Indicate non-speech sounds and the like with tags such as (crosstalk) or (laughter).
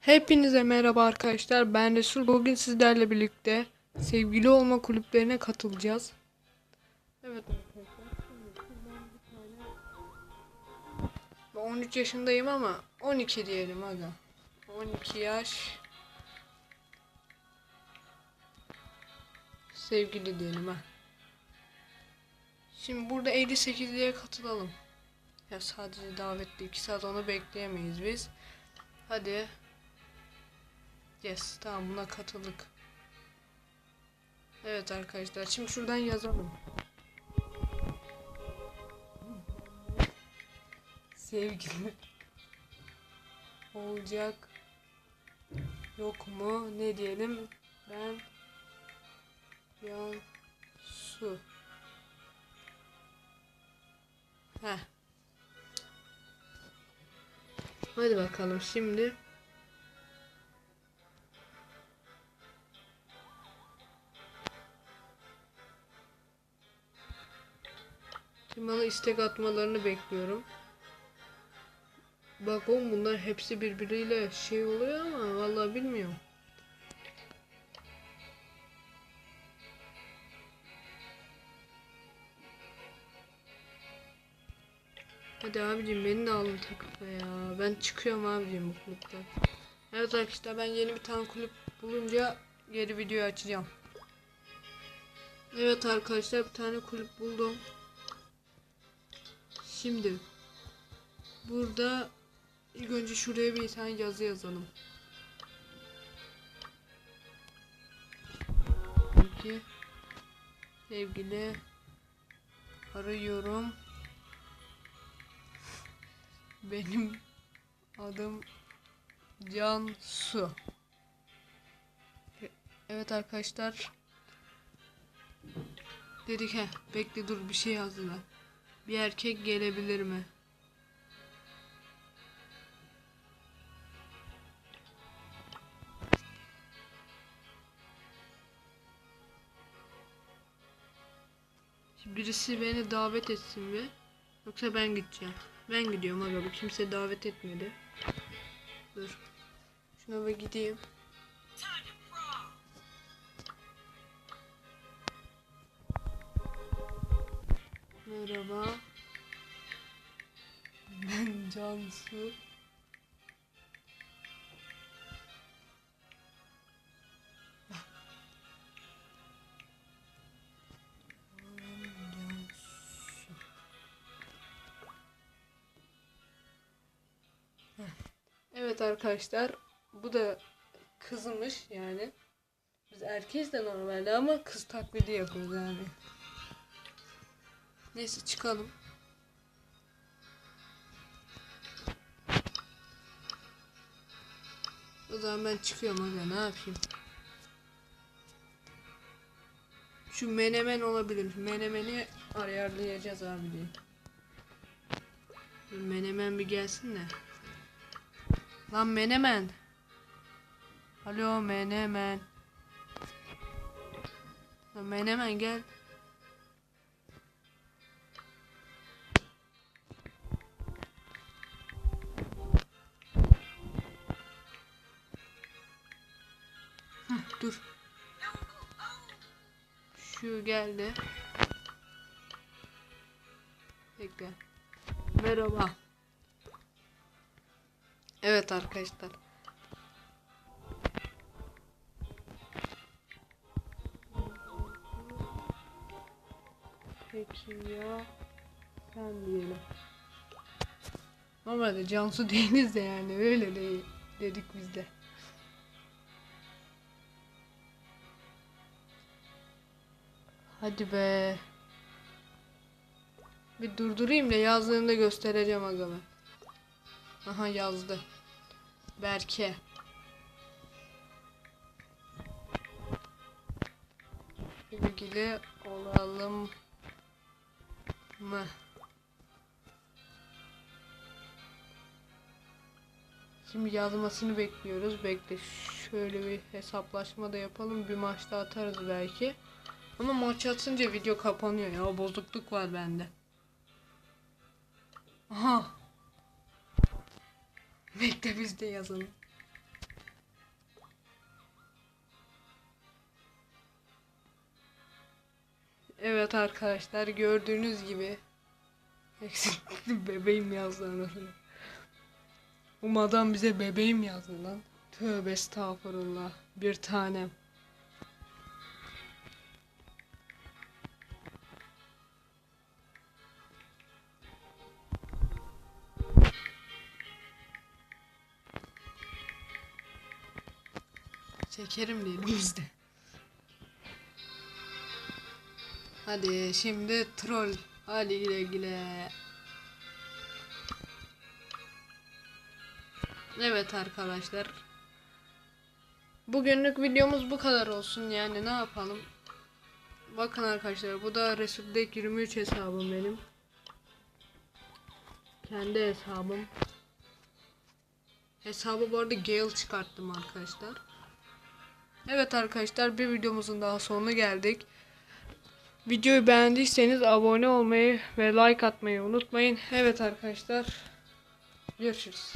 Hepinize merhaba arkadaşlar. Ben Resul. Bugün sizlerle birlikte sevgili olma kulüplerine katılacağız. Evet Ben 13 yaşındayım ama 12 diyelim aga. 12 yaş. Sevgili diyelim ha. Şimdi burada 58'liye katılalım. Ya sadece davetli 2 saat onu bekleyemeyiz biz. Hadi. Yes tamam buna katıldık. Evet arkadaşlar şimdi şuradan yazalım. Sevgili olacak yok mu ne diyelim ben yan su Heh. Hadi bakalım şimdi Şimdi bana istek atmalarını bekliyorum. Bak oğlum bunlar hepsi birbiriyle şey oluyor ama vallahi bilmiyorum. Hadi abicim beni de alın takıma ya. Ben çıkıyorum abicim bu kulüpten. Evet arkadaşlar ben yeni bir tane kulüp bulunca geri video açacağım. Evet arkadaşlar bir tane kulüp buldum. Şimdi burada ilk önce şuraya bir tane yazı yazalım. Peki sevgili arıyorum. Benim adım Cansu. E- Evet arkadaşlar. Dedik he bekle dur bir şey yazdılar. Bir erkek gelebilir mi? Birisi beni davet etsin mi? Yoksa ben gideceğim. Ben gidiyorum aga kimse davet etmedi. Dur. Şuna bir gideyim. Merhaba. Ben Cansu. Evet arkadaşlar bu da kızmış yani. Biz erkeğiz de normalde ama kız taklidi yapıyoruz yani. Neyse çıkalım. O zaman ben çıkıyorum aga ne yapayım. Şu menemen olabilir. Menemeni ayarlayacağız abi diye. Menemen bir gelsin de. Lan menemen. Alo menemen. Menemen gel. Dur. Şu geldi. Bekle. Merhaba. Evet arkadaşlar. Peki ya sen diyelim. Normalde Cansu (laughs) değiliz de yani öyle değil dedik biz de. Hadi be. Bir durdurayım da yazdığını da göstereceğim aga ben. Aha yazdı. Berke. İlgili olalım mı? Şimdi yazmasını bekliyoruz. Bekle. Şöyle bir hesaplaşma da yapalım. Bir maçta atarız belki. Ama maç atınca video kapanıyor ya. Bozukluk var bende. Aha. Bekle biz de yazalım. Evet arkadaşlar gördüğünüz gibi eksikli (laughs) bebeğim yazdı. Umadan bize bebeğim yazdı lan. Tövbe estağfurullah. Bir tanem. Çekerim diyelim biz de. Hadi şimdi troll. Hadi güle güle. Evet arkadaşlar. Bugünlük videomuz bu kadar olsun yani ne yapalım. Bakın arkadaşlar bu da Resul'deki 23 hesabım benim. Kendi hesabım. Hesabı bu arada Gale çıkarttım arkadaşlar. Evet arkadaşlar bir videomuzun daha sonuna geldik. Videoyu beğendiyseniz abone olmayı ve like atmayı unutmayın. Evet arkadaşlar. Görüşürüz.